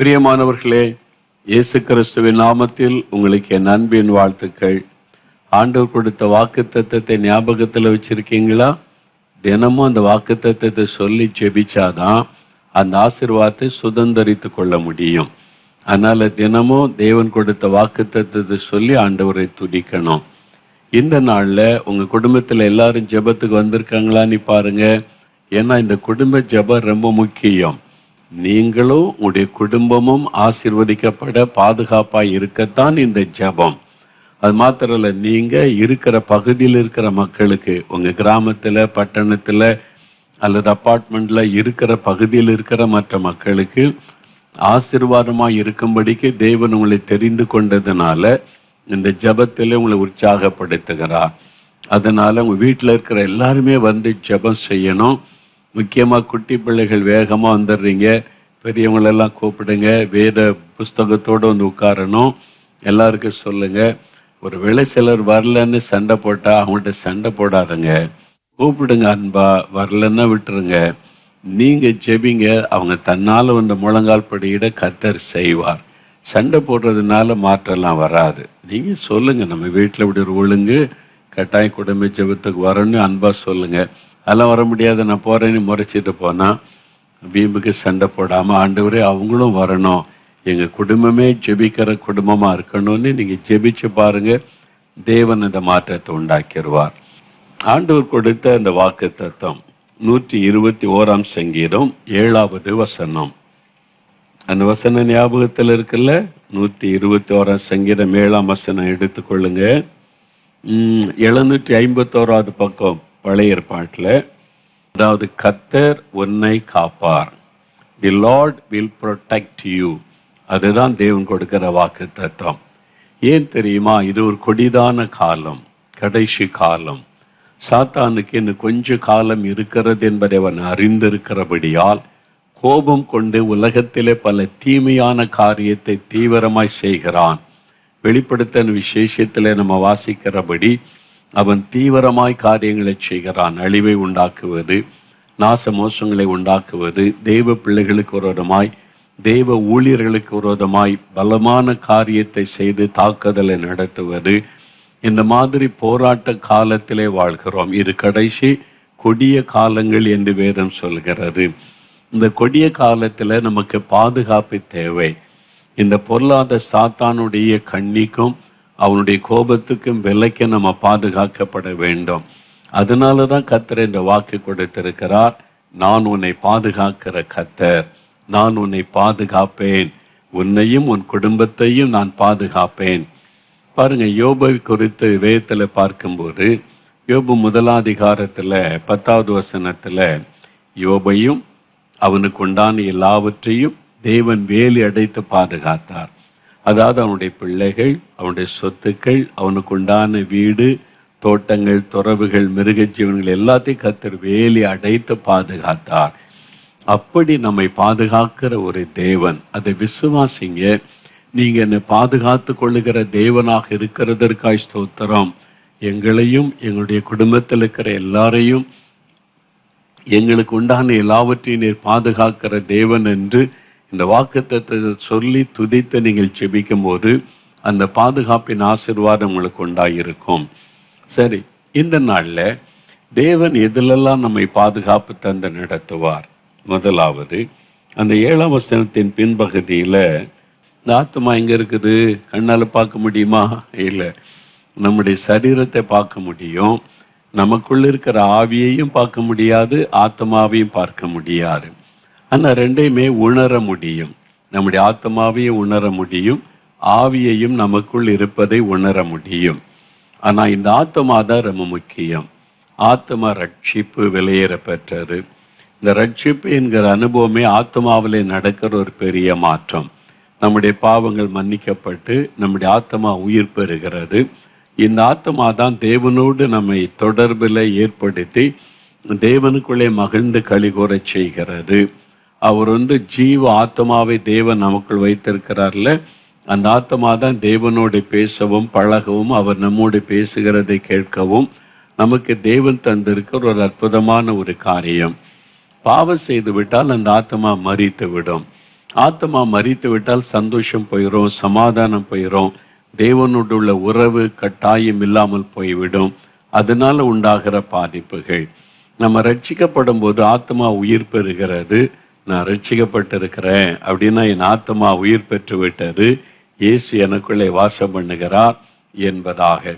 பிரியமானவர்களே இயேசு கிறிஸ்துவின் நாமத்தில் உங்களுக்கு என் அன்பின் வாழ்த்துக்கள். ஆண்டவர் கொடுத்த வாக்கு தத்துவத்தை ஞாபகத்தில் வச்சுருக்கீங்களா? தினமும் அந்த வாக்கு தத்துவத்தை சொல்லி ஜெபிச்சாதான் அந்த ஆசிர்வாதத்தை சுதந்திரித்து கொள்ள முடியும். அதனால் தினமும் தேவன் கொடுத்த வாக்கு தத்துவத்தை சொல்லி ஆண்டவரை துடிக்கணும் இந்த நாளில் உங்கள் குடும்பத்தில் எல்லாரும் ஜெபத்துக்கு வந்திருக்காங்களான்னு பாருங்கள் ஏன்னா இந்த குடும்ப ஜெபம் ரொம்ப முக்கியம். நீங்களும் உடைய குடும்பமும் ஆசிர்வதிக்கப்பட பாதுகாப்பா இருக்கத்தான் இந்த ஜெபம். அது மாத்திரம் இல்ல நீங்க இருக்கிற பகுதியில் இருக்கிற மக்களுக்கு உங்க கிராமத்துல பட்டணத்துல அல்லது அப்பார்ட்மெண்ட்ல இருக்கிற பகுதியில் இருக்கிற மற்ற மக்களுக்கு ஆசிர்வாதமாக இருக்கும்படிக்கு தேவன் உங்களை தெரிந்து கொண்டதுனால இந்த ஜெபத்திலே உங்களை உற்சாகப்படுத்துகிறார். அதனால உங்க வீட்டில் இருக்கிற எல்லாருமே வந்து ஜெபம் செய்யணும். முக்கியமாக குட்டி பிள்ளைகள் வேகமாக வந்துடுறீங்க. பெரியவங்களெல்லாம் கூப்பிடுங்க. வேத புஸ்தகத்தோடு வந்து உட்காரணும். எல்லாருக்கும் சொல்லுங்கள் ஒரு வேளை சிலர் வரலன்னு சண்டை போட்டால் அவங்கள்ட்ட சண்டை போடாதங்க. கூப்பிடுங்க அன்பா வரலன்னா விட்டுருங்க. நீங்கள் ஜெபிங்க. அவங்க தன்னால் வந்த முழங்கால் படியிட கத்தர் செய்வார். சண்டை போடுறதுனால மாற்றம்லாம் வராது. நீங்கள் சொல்லுங்கள் நம்ம வீட்டில் இப்படி ஒரு ஒழுங்கு கட்டாய குடும்ப ஜெபத்துக்கு வரணும்னு அன்பாக சொல்லுங்கள் அதெல்லாம் வர முடியாது. நான் போகிறேன்னு முறைச்சிட்டு போனால் வீம்புக்கு சண்டை போடாமல் ஆண்டவரே அவங்களும் வரணும். எங்கள் குடும்பமே ஜெபிக்கிற குடும்பமாக இருக்கணும்னு நீங்கள் ஜெபிச்சு பாருங்கள் தேவன் இந்த மாற்றத்தை உண்டாக்கிடுவார். ஆண்டவர் கொடுத்த அந்த வாக்கு தத்துவம் நூற்றி இருபத்தி ஓராம் சங்கீதம் ஏழாவது வசனம். அந்த வசன ஞாபகத்தில் இருக்குல்ல? நூற்றி இருபத்தி ஓராம் சங்கீதம் ஏழாம் வசனம் எடுத்துக்கொள்ளுங்க. எழுநூற்றி ஐம்பத்தோராவது பக்கம். பழைய ஏற்பாட்டில் அதாவது கத்தர் உன்னை காப்பார். The Lord will protect you அதுதான் தேவன் கொடுக்கிற வாக்கு தத்துவம் ஏன் தெரியுமா? இது ஒரு கொடிதான காலம் கடைசி காலம். சாத்தானுக்கு இன்னும் கொஞ்ச காலம் இருக்கிறது என்பதை அவன் அறிந்திருக்கிறபடியால் கோபம் கொண்டு உலகத்திலே பல தீமையான காரியத்தை தீவிரமாய் செய்கிறான். வெளிப்படுத்தின விசேஷத்தில் நம்ம வாசிக்கிறபடி அவன் தீவிரமாய் காரியங்களை செய்கிறான். அழிவை உண்டாக்குவது நாச மோசங்களை உண்டாக்குவது தெய்வ பிள்ளைகளுக்கு விரோதமாய் தெய்வ ஊழியர்களுக்கு விரோதமாய் பலமான காரியத்தை செய்து தாக்குதலை நடத்துவது. இந்த மாதிரி போராட்ட காலத்திலே வாழ்கிறோம். இது கடைசி கொடிய காலங்கள் என்று வேதம் சொல்கிறது. இந்த கொடிய காலத்தில் நமக்கு பாதுகாப்பு தேவை. இந்த பொருளாதார சாத்தானுடைய கண்ணிக்கும் அவனுடைய கோபத்துக்கும் விலைக்கு நம்ம பாதுகாக்கப்பட வேண்டும். அதனால தான் கத்தர் இந்த வாக்கு கொடுத்திருக்கிறார். நான் உன்னை பாதுகாக்கிற கத்தர் நான் உன்னை பாதுகாப்பேன். உன்னையும் உன் குடும்பத்தையும் நான் பாதுகாப்பேன். பாருங்க யோபை குறித்து வேதத்துல பார்க்கும்போது யோபு முதலாதிகாரத்தில் பத்தாவது வசனத்தில் யோபையும் அவனுக்கு உண்டான எல்லாவற்றையும் தேவன் வேலி அடைத்து பாதுகாத்தார். அதாவது அவனுடைய பிள்ளைகள் அவனுடைய சொத்துக்கள் அவனுக்கு உண்டான வீடு தோட்டங்கள் துறவுகள் மிருக ஜீவன்கள் எல்லாத்தையும் கத்தர் வேலி அடைத்து பாதுகாத்தார். அப்படி நம்மை பாதுகாக்கிற ஒரு தேவன் அதை விசுவாசிங்க. நீங்க என்னை பாதுகாத்து கொள்ளுகிற தேவனாக இருக்கிறதற்காய் ஸ்தோத்திரம். எங்களையும் எங்களுடைய குடும்பத்தில் இருக்கிற எல்லாரையும் எங்களுக்கு உண்டான எல்லாவற்றையும் நீர் பாதுகாக்கிற தேவன் என்று இந்த வாக்குத்தத்தை சொல்லி துதித்து நீங்கள் செபிக்கும் போது அந்த பாதுகாப்பின் ஆசீர்வாதம் உங்களுக்கு உண்டாயிருக்கும். சரி இந்த நாளில் தேவன் எதிலெல்லாம் நம்மை பாதுகாப்பு தந்து நடத்துவார்? முதலாவது அந்த ஏழாம் வசனத்தின் பின்பகுதியில இந்த ஆத்மா எங்கே இருக்குது? கண்ணால் பார்க்க முடியுமா? இல்லை. நம்முடைய சரீரத்தை பார்க்க முடியும். நமக்குள்ள இருக்கிற ஆவியையும் பார்க்க முடியாது ஆத்மாவையும் பார்க்க முடியாது. ஆனால் ரெண்டையுமே உணர முடியும். நம்முடைய ஆத்மாவையும் உணர முடியும். ஆவியையும் நமக்குள் இருப்பதை உணர முடியும். ஆனால் இந்த ஆத்மா தான் ரொம்ப முக்கியம். ஆத்மா ரட்சிப்பு விலையேற பெற்றது. இந்த ரட்சிப்பு என்கிற அனுபவமே ஆத்மாவிலே நடக்கிற ஒரு பெரிய மாற்றம். நம்முடைய பாவங்கள் மன்னிக்கப்பட்டு நம்முடைய ஆத்மா உயிர் பெறுகிறது. இந்த ஆத்மா தான் தேவனோடு நம்மை தொடர்பில் ஏற்படுத்தி தேவனுக்குள்ளே மகிழ்ந்து கழிகூறச் செய்கிறது. அவர் வந்து ஜீவ ஆத்மாவை தேவன் நமக்குள் வைத்திருக்கிறார்ல. அந்த ஆத்மா தான் தேவனோடு பேசவும் பழகவும் அவர் நம்மோடு பேசுகிறதை கேட்கவும் நமக்கு தேவன் தந்திருக்கிற ஒரு அற்புதமான ஒரு காரியம். பாவம் செய்து விட்டால் அந்த ஆத்மா மறித்து விடும் ஆத்மா மறித்து விட்டால் சந்தோஷம் போயிடும் சமாதானம் போயிடும் தேவனோடு உள்ள உறவு கட்டாயம் இல்லாமல் போய்விடும். அதனால உண்டாகிற பாதிப்புகள். நம்ம ரட்சிக்கப்படும் போது ஆத்மா உயிர் பெறுகிறது. நான் ரட்சிக்கப்பட்டிருக்கிறேன் அப்படின்னா என் ஆத்மா உயிர் பெற்று விட்டது இயேசு எனக்குள்ளே வாசம் பண்ணுகிறார் என்பதாக.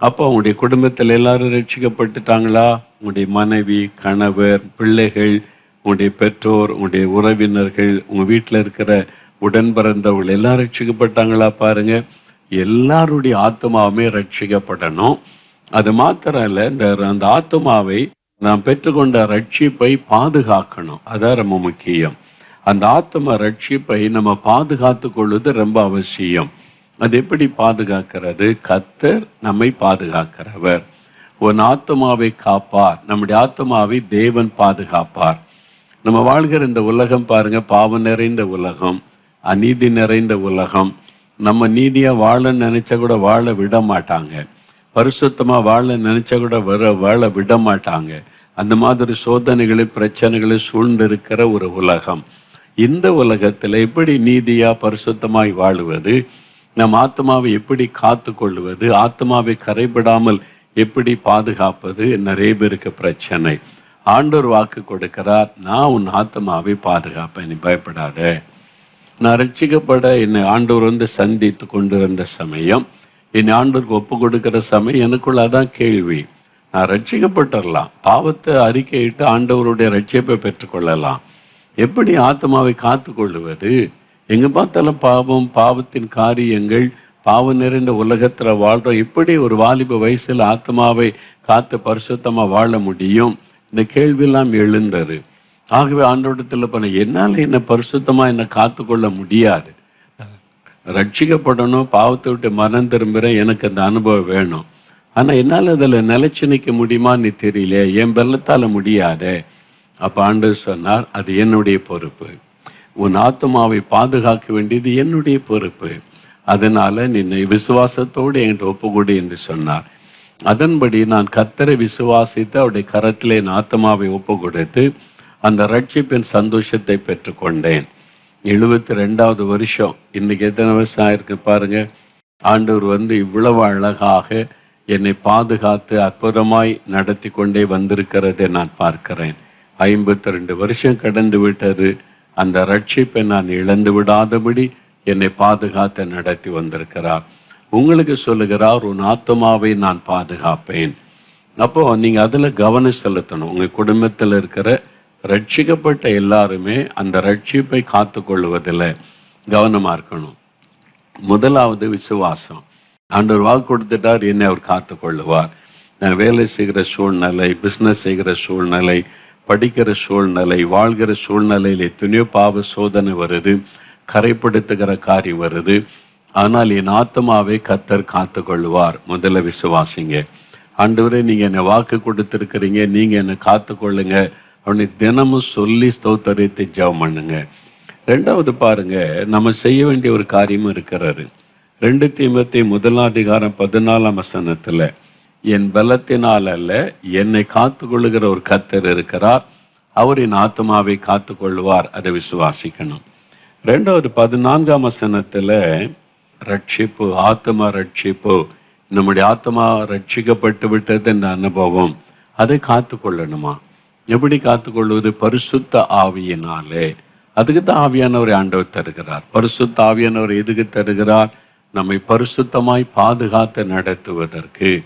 அப்போ உங்களுடைய குடும்பத்தில் எல்லாரும் ரட்சிக்கப்பட்டுட்டாங்களா? உங்களுடைய மனைவி கணவர் பிள்ளைகள் உங்களுடைய பெற்றோர் உங்களுடைய உறவினர்கள் உங்கள் வீட்டில் இருக்கிற உடன் பிறந்தவர்கள் எல்லாம் ரட்சிக்கப்பட்டாங்களா பாருங்க. எல்லாருடைய ஆத்மாவுமே ரட்சிக்கப்படணும். அது மாத்திரம் இல்லை இந்த அந்த ஆத்மாவை நாம் பெற்றுக்கொண்ட ரட்சிப்பை பாதுகாக்கணும். அதான் ரொம்ப முக்கியம். அந்த ஆத்ம ரட்சிப்பை நம்ம பாதுகாத்து கொள்வது ரொம்ப அவசியம். அது எப்படி பாதுகாக்கிறது? கத்தர் நம்மை பாதுகாக்கிறவர். உன் ஆத்மாவை காப்பார். நம்முடைய ஆத்மாவை தேவன் பாதுகாப்பார். நம்ம வாழ்கிற இந்த உலகம் பாருங்க பாவம் நிறைந்த உலகம் அநீதி நிறைந்த உலகம். நம்ம நீதியா வாழ நினைச்சா கூட வாழ விட மாட்டாங்க. பரிசுத்தமா வாழ நினைச்சா கூட வர வாழ விட மாட்டாங்க. அந்த மாதிரி சோதனைகளை பிரச்சனைகளை சூழ்ந்திருக்கிற ஒரு உலகம். இந்த உலகத்தில் எப்படி நீதியாக பரிசுத்தமாய் வாழுவது? நம் ஆத்மாவை எப்படி காத்து கொள்வது? ஆத்மாவை கரைபடாமல் எப்படி பாதுகாப்பது? நிறைய பேருக்கு பிரச்சனை. ஆண்டோர் வாக்கு கொடுக்கிறார் நான் உன் ஆத்மாவை பாதுகாப்பேன் நீ பயப்படாத. நான் ரட்சிக்கப்பட என்னை ஆண்டோர் வந்து சந்தித்து கொண்டிருந்த சமயம் என்னை ஆண்டோருக்கு ஒப்பு கொடுக்கிற சமயம் எனக்குள்ள அதான் கேள்வி. நான் ரட்சிக்கப்பட்டுடலாம் பாவத்தை அறிக்கையிட்டு ஆண்டவருடைய ரட்சிப்பை பெற்றுக்கொள்ளலாம். எப்படி ஆத்மாவை காத்து கொள்ளுவது எங்க பார்த்தாலும் பாவம் பாவத்தின் காரியங்கள் பாவம் நிறைந்த உலகத்துல வாழ்றோம். எப்படி ஒரு வாலிப வயசுல ஆத்மாவை காத்து பரிசுத்தமா வாழ முடியும்? இந்த கேள்வியெல்லாம் எழுந்தது. ஆகவே ஆண்டோட்டத்தில் பண்ண என்னால் என்ன பரிசுத்தமா என்ன காத்துக்கொள்ள முடியாது. ரட்சிக்கப்படணும் பாவத்தை விட்டு மனம் திரும்புகிறேன் எனக்கு அந்த அனுபவம் வேணும். ஆனா என்னால் அதுல நிலைச்சு நிக்க முடியுமான்னு தெரியல. என் பெல்லத்தால் முடியாதே. அப்போ ஆண்டவர் சொன்னார் அது என்னுடைய பொறுப்பு. உன் ஆத்மாவை பாதுகாக்க வேண்டியது என்னுடைய பொறுப்பு. அதனால நின்னை விசுவாசத்தோடு என்கிட்ட ஒப்புக்கொடு என்று சொன்னார். அதன்படி நான் கத்தரை விசுவாசித்து அவருடைய கரத்திலே என் ஆத்மாவை ஒப்பு கொடுத்து அந்த ரட்சிப்பின் சந்தோஷத்தை பெற்றுக்கொண்டேன். எழுபத்தி ரெண்டாவது வருஷம். இன்னைக்கு எத்தனை வருஷம் ஆயிருக்கு பாருங்க. ஆண்டவர் வந்து இவ்வளவு அழகாக என்னை பாதுகாத்து அற்புதமாய் நடத்தி கொண்டே வந்திருக்கிறதை நான் பார்க்கிறேன். ஐம்பத்தி ரெண்டு வருஷம் கடந்து விட்டது. அந்த ரட்சிப்பை நான் இழந்து விடாதபடி என்னை பாதுகாத்து நடத்தி வந்திருக்கிறார். உங்களுக்கு சொல்லுகிறார் உன் ஆத்மாவை நான் பாதுகாப்பேன். அப்போ நீங்க அதுல கவனம் செலுத்தணும். உங்க குடும்பத்தில் இருக்கிற ரட்சிக்கப்பட்ட எல்லாருமே அந்த ரட்சிப்பை காத்து கொள்வதில் கவனமா இருக்கணும். முதலாவது விசுவாசம். ஆண்டவர் வாக்கு கொடுத்துட்டார். என்னை அவர் காத்து கொள்ளுவார் நான் வேலை செய்கிற சூழ்நிலை பிஸ்னஸ் செய்கிற சூழ்நிலை படிக்கிற சூழ்நிலை வாழ்கிற சூழ்நிலையில் எத்தனையோ பாவ சோதனை வருது கரைப்படுத்துகிற காரியம் வருது. ஆனால் என் ஆத்மாவை கத்தர் காத்து கொள்ளுவார் முதல்ல விசுவாசிங்க. ஆண்டவரே நீங்கள் என்னை வாக்கு கொடுத்துருக்கிறீங்க. நீங்கள் என்னை காத்து கொள்ளுங்க அவனை தினமும் சொல்லி ஸ்தோத்தரித்து ஜெபம் பண்ணுங்க. ரெண்டாவது பாருங்க நம்ம செய்ய வேண்டிய ஒரு காரியமும் இருக்கிறாரு ரெண்டு தீமத்தை முதலாம் அதிகாரம் பதினாலாம் வசனத்துல என் பலத்தினால் அல்ல என்னை காத்து கொள்ளுகிற ஒரு கத்தர் இருக்கிறார். அவர் என் ஆத்மாவை காத்து கொள்வார் அதை விசுவாசிக்கணும். ரெண்டாவது பதினான்காம் வசனத்துல ரட்சிப்பு ஆத்மா ரட்சிப்பு. நம்முடைய ஆத்மா ரட்சிக்கப்பட்டு விட்டது என்ற அனுபவம் அதை காத்து கொள்ளணுமா எப்படி காத்துக்கொள்வது? பரிசுத்த ஆவியினாலே. அதுக்கு தான் ஆவியானவரை ஆண்டவர் தருகிறார். பரிசுத்த ஆவியானவர் எதுக்கு தருகிறார்? நம்மை பரிசுத்தமாய் பாதுகாத்து நடத்துவதற்கு.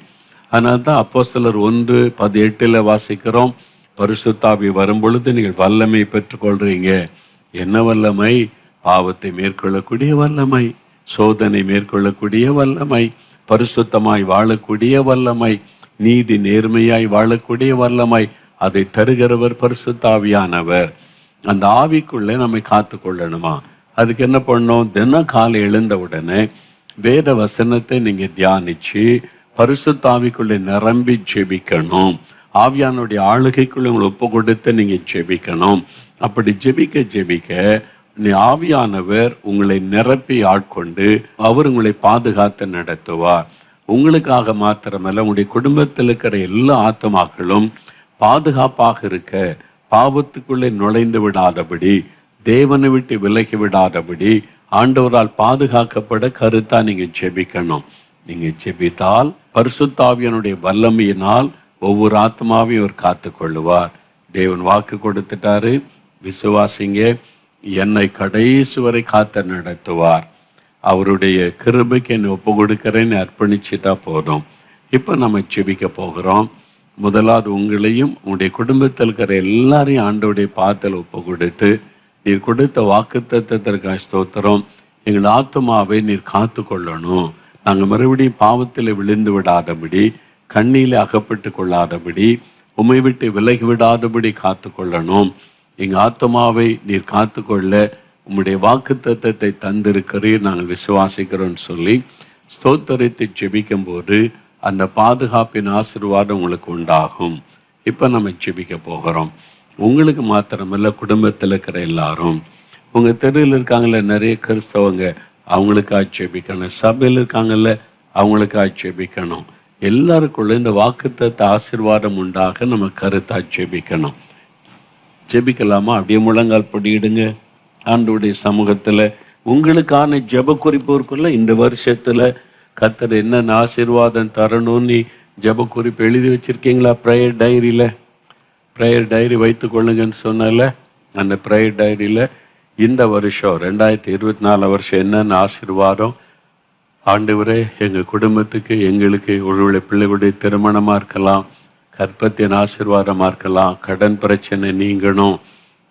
அதனால தான் அப்போ சிலர் ஒன்று பதினெட்டில் வாசிக்கிறோம். பரிசுத்தாவி வரும் பொழுது நீங்கள் வல்லமை பெற்றுக்கொள்றீங்க. என்ன வல்லமை? பாவத்தை மேற்கொள்ளக்கூடிய வல்லமை. சோதனை மேற்கொள்ளக்கூடிய வல்லமை. பரிசுத்தமாய் வாழக்கூடிய வல்லமை. நீதி நேர்மையாய் வாழக்கூடிய வல்லமை. அதை தருகிறவர் பரிசுத்தாவியானவர். அந்த ஆவிக்குள்ளே நம்மை காத்து கொள்ளணுமா அதுக்கு என்ன பண்ணோம்? தின காலை எழுந்த உடனே வேத வசனத்தை நீங்க தியானிச்சு பரிசுத்தாவிக்குள்ளே நிரம்பி ஜெபிக்கணும். ஆவியானுடைய ஆளுகைக்குள்ள உங்களை ஒப்பு கொடுத்து நீங்க ஜெபிக்கணும். அப்படி ஜெபிக்க ஜெபிக்க நீ ஆவியானவர் உங்களை நிரப்பி ஆட்கொண்டு அவர் உங்களை பாதுகாத்து நடத்துவார். உங்களுக்காக மாத்திரமல்ல உங்களுடைய குடும்பத்தில் இருக்கிற எல்லா ஆத்மாக்களும் பாதுகாப்பாக இருக்க பாவத்துக்குள்ளே நுழைந்து விடாதபடி தேவனை விட்டு விலகி விடாதபடி ஆண்டவரால் பாதுகாக்கப்பட கருத்தா நீங்க ஜெபிக்கணும். நீங்க ஜெபித்தால் பரிசுத்தாவியனுடைய வல்லமையினால் ஒவ்வொரு ஆத்மாவையும் அவர் காத்து கொள்ளுவார் தேவன் வாக்கு கொடுத்துட்டாரு. விசுவாசிங்க என்னை கடைசி வரை காத்து நடத்துவார். அவருடைய கிருபைக்கு என்னை ஒப்பு கொடுக்கிறேன்னு அர்ப்பணிச்சுட்டா போதும். இப்போ நம்ம செபிக்க போகிறோம். முதலாவது உங்களையும் உங்களுடைய குடும்பத்தில் இருக்கிற எல்லாரையும் ஆண்டோடைய பாத்தில் ஒப்பு கொடுத்து நீர் கொடுத்த வாக்கு தத்துவத்திற்காக ஸ்தோத்திரம். எங்கள் ஆத்மாவை நீர் காத்து கொள்ளணும் நாங்க மறுபடியும் பாவத்தில் விழுந்து விடாதபடி கண்ணியில் அகப்பட்டு கொள்ளாதபடி உமை விட்டு விலகி விடாதபடி காத்து கொள்ளணும் எங்க ஆத்மாவை நீர் காத்து கொள்ள உம்முடைய வாக்கு தத்தத்தை தந்திருக்கிறீர் நாங்கள் விசுவாசிக்கிறோம்னு சொல்லி ஸ்தோத்தரித்து ஜெபிக்கும் போது அந்த பாதுகாப்பின் ஆசீர்வாதம் உங்களுக்கு உண்டாகும். இப்ப நம்ம ஜெபிக்க போகிறோம். உங்களுக்கு மாத்திரமல்ல குடும்பத்தில் இருக்கிற எல்லாரும். உங்க தெருவில் இருக்காங்கல்ல நிறைய கிறிஸ்தவங்க அவங்களுக்கு ஆட்சேபிக்கணும். சபையில் இருக்காங்கல்ல அவங்களுக்கு ஆட்சேபிக்கணும். எல்லாருக்குள்ள இந்த வாக்குத்தத்த ஆசிர்வாதம் உண்டாக நம்ம கருத்தை ஆட்சேபிக்கணும். ஜெபிக்கலாமா? அப்படியே முழங்கால் படியிடுங்க. ஆண்டோடைய சமூகத்தில் உங்களுக்கான ஜெப குறிப்பு இருக்குல்ல இந்த வருஷத்துல. கத்தர் என்னென்ன ஆசீர்வாதம் தரணும்னு ஜெப குறிப்பு எழுதி வச்சிருக்கீங்களா? ப்ரேயர் டைரியில் ப்ரேயர் டைரி வைத்து கொள்ளுங்கன்னு சொன்னல அந்த ப்ரேயர் டைரியில் இந்த வருஷம் ரெண்டாயிரத்தி இருபத்தி நாலு வருஷம் என்னென்ன ஆசீர்வாதம்? ஆண்டவரே எங்கள் குடும்பத்துக்கு எங்களுக்கு ஒருவேளை பிள்ளைகளுடைய திருமணமாக இருக்கலாம் கற்பத்தின் ஆசீர்வாதமாக இருக்கலாம் கடன் பிரச்சனை நீங்கணும்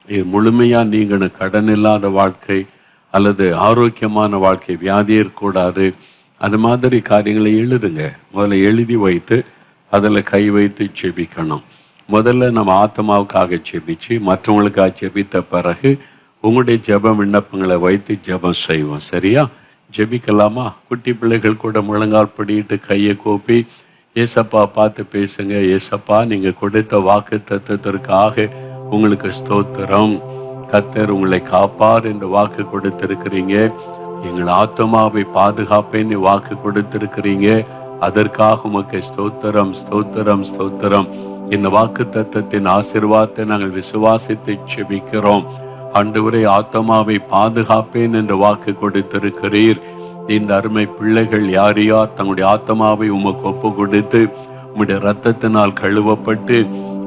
இது முழுமையாக நீங்கணும் கடன் இல்லாத வாழ்க்கை அல்லது ஆரோக்கியமான வாழ்க்கை வியாதி இருக்கக்கூடாது அது மாதிரி காரியங்களை எழுதுங்க. முதல்ல எழுதி வைத்து அதில் கை வைத்து செபிக்கணும் முதல்ல நம்ம ஆத்மாவுக்காக ஜெபிச்சு மற்றவங்களுக்காக ஜெபித்த பிறகு உங்களுடைய ஜெபம் விண்ணப்பங்களை வைத்து ஜெபம் செய்வோம். சரியா? ஜெபிக்கலாமா? குட்டி பிள்ளைகள் கூட முழங்கால் படிட்டு கையை கோப்பி ஏசப்பா பார்த்து பேசுங்க. ஏசப்பா நீங்கள் கொடுத்த வாக்கு தத்துவத்திற்காக உங்களுக்கு ஸ்தோத்திரம். கத்தர் உங்களை காப்பார் என்று வாக்கு கொடுத்திருக்கிறீங்க. எங்கள் ஆத்மாவை பாதுகாப்பேன்னு வாக்கு கொடுத்திருக்கிறீங்க. அதற்காக உமக்கு ஸ்தோத்திரம் ஸ்தோத்திரம் ஸ்தோத்திரம். இந்த வாக்கு தத்தத்தின் ஆசிர்வாதத்தை நாங்கள் விசுவாசித்து செபிக்கிறோம் ஆண்டவரே ஆத்மாவை பாதுகாப்பேன் என்று வாக்கு கொடுத்திருக்கிறீர். இந்த அருமை பிள்ளைகள் யார் யார் தங்களுடைய ஆத்மாவை உமக்கு ஒப்பு கொடுத்து உம்முடைய ரத்தத்தினால் கழுவப்பட்டு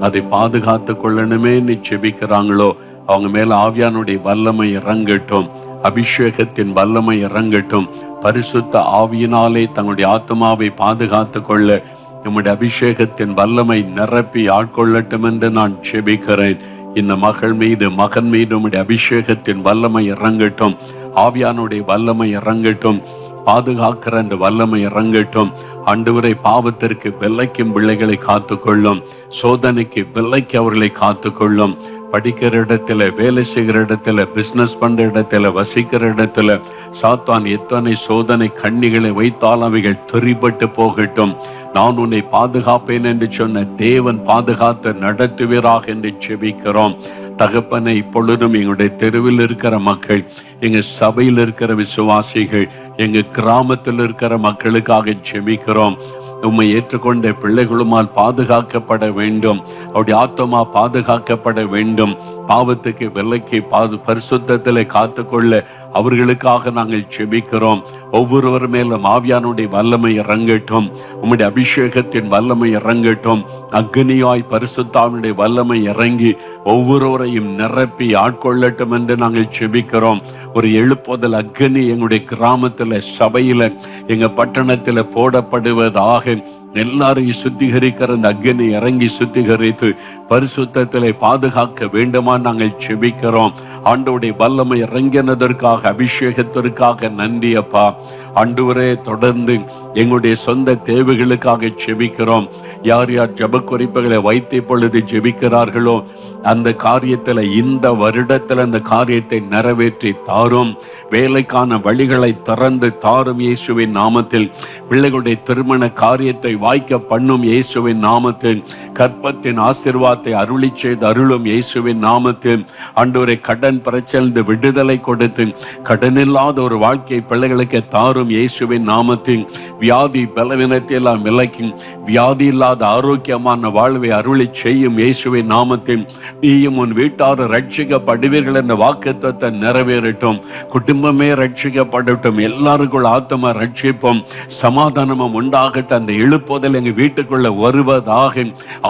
அதை பாதுகாத்து கொள்ளணுமே நீ செபிக்கிறாங்களோ அவங்க மேல ஆவியானுடைய வல்லமை இறங்கட்டும். அபிஷேகத்தின் வல்லமை இறங்கட்டும். பரிசுத்த ஆவியினாலே தங்களுடைய ஆத்மாவை பாதுகாத்து கொள்ள நம்முடைய அபிஷேகத்தின் வல்லமை நிரப்பி ஆட்கொள்ளட்டும் என்று நான் செபிக்கிறேன். இந்த மகள் மீது மகன் மீது உம்முடைய அபிஷேகத்தின் வல்லமை இறங்கட்டும். ஆவியானுடைய வல்லமை இறங்கட்டும். பாதுகாக்கிற அந்த வல்லமை இறங்கட்டும். அன்றுவரை பாவத்திற்கு வெள்ளைக்கும் பிள்ளைகளை காத்துக்கொள்ளும். சோதனைக்கு விலைக்கு அவர்களை காத்துக்கொள்ளும். படிக்கிற இடத்துல வேலை செய்கிற இடத்துல பிசினஸ் பண்ற இடத்துல வசிக்கிற இடத்துல சாத்தான் எத்தனை சோதனை கண்ணிகளை வைத்தால் அவைகள் தெரிபட்டு போகட்டும். நான் உன்னை பாதுகாப்பேன் என்று சொன்ன தேவன் பாதுகாத்து நடத்துவீராக என்று செபிக்கிறோம். தகப்பனை இப்பொழுதும் எங்களுடைய தெருவில் இருக்கிற மக்கள் எங்க சபையில் இருக்கிற விசுவாசிகள் எங்க கிராமத்தில் இருக்கிற மக்களுக்காக செபிக்கிறோம். உம்மை ஏற்றுக்கொண்ட பிள்ளைகளுமால் பாதுகாக்கப்பட வேண்டும். அவருடைய ஆத்மா பாதுகாக்கப்பட வேண்டும். பாவத்துக்கு விலைக்கு பாது பரிசுத்தத்திலே காத்துக்கொள்ள அவர்களுக்காக நாங்கள் செபிக்கிறோம் ஒவ்வொருவர் மேலும் ஆவியானுடைய வல்லமை இறங்கட்டும். உம்முடைய அபிஷேகத்தின் வல்லமை இறங்கட்டும். அக்னியாய் பரிசுத்தாவினுடைய வல்லமை இறங்கி ஒவ்வொருவரையும் நிரப்பி ஆட்கொள்ளட்டும் என்று நாங்கள் செபிக்கிறோம் ஒரு எழுப்புதல் அக்னி எங்களுடைய கிராமத்தில் சபையில் எங்கள் பட்டணத்தில் போடப்படுவதாக எல்லாரையும் சுத்திகரிக்கிற அந்த அக்னி இறங்கி சுத்திகரித்து பரிசுத்தத்திலே பாதுகாக்க வேண்டுமா நாங்கள் செபிக்கிறோம். ஆண்டோடைய வல்லமை இறங்கினதற்காக அபிஷேகத்திற்காக நன்றி அப்பா. ஆண்டவரே தொடர்ந்து எங்களுடைய சொந்த தேவைகளுக்காக ஜெபிக்கிறோம். யார் யார் ஜப குறிப்புகளை வைத்து பொழுது ஜெபிக்கிறார்களோ அந்த காரியத்தில் இந்த வருடத்துல அந்த காரியத்தை நிறைவேற்றி தாரும். வேலைக்கான வழிகளை திறந்து தாரும் இயேசுவின் நாமத்தில். பிள்ளைகளுடைய திருமண காரியத்தை வாய்க்க பண்ணும் இயேசுவின் நாமத்தில். கற்பத்தின் ஆசிர்வாதத்தை அருளி செய்து அருளும் இயேசுவின் நாமத்தில். அன்று கடன் பிரச்சனை விடுதலை கொடுத்து கடனில்லாத ஒரு வாழ்க்கையை பிள்ளைகளுக்கு தாரும். எல்லாரும் இயேசுவின் நாமத்தின் வியாதி பலவீனத்தை எல்லாம் விலக்கி வியாதி இல்லாத ஆரோக்கியமான வாழ்வை அருளி செய்யும் இயேசுவின் நாமத்தின் நீயும் உன் வீட்டார் ரட்சிக்கப்படுவீர்கள் என்ற வாக்குத்தத்தை நிறைவேறட்டும். குடும்பமே ரட்சிக்கப்படட்டும் எல்லாருக்குள்ள ஆத்ம ரட்சிப்போம் சமாதானமும் உண்டாகட்டும். அந்த எழுப்புதல் எங்க வீட்டுக்குள்ள வருவதாக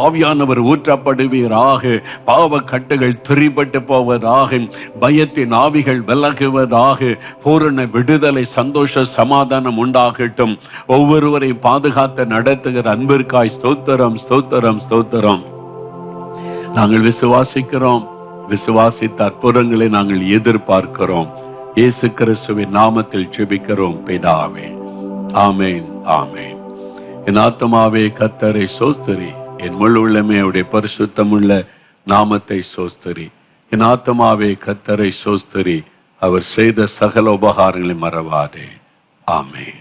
ஆவியானவர் ஊற்றப்படுவீராக. பாவ கட்டுகள் திரிபட்டு போவதாக பயத்தின் ஆவிகள் விலகுவதாக பூரண விடுதலை சந்தோஷ சமாதானம் உண்டாகட்டும். ஒவ்வொருவரையும் பாதுகாத்து நடத்துகிற அன்பிற்காய் ஸ்தோத்திரம் ஸ்தோத்திரம் ஸ்தோத்திரம். நாங்கள் விசுவாசிக்கிறோம். விசுவாசித்த அற்புதங்களை நாங்கள் எதிர்பார்க்கிறோம். இயேசு கிறிஸ்துவின் நாமத்தில் ஜெபிக்கிறோம் பிதாவே. ஆமேன் ஆமேன். என் ஆத்மாவே கத்தரை சோஸ்தரி. என் முழு உள்ளமே அவருடைய பரிசுத்தமுள்ள நாமத்தை சோஸ்தரி. என் ஆத்மாவே கத்தரை சோஸ்தரி. அவர் செய்த சகல உபகாரங்களை மறவாதே. ஆமேன்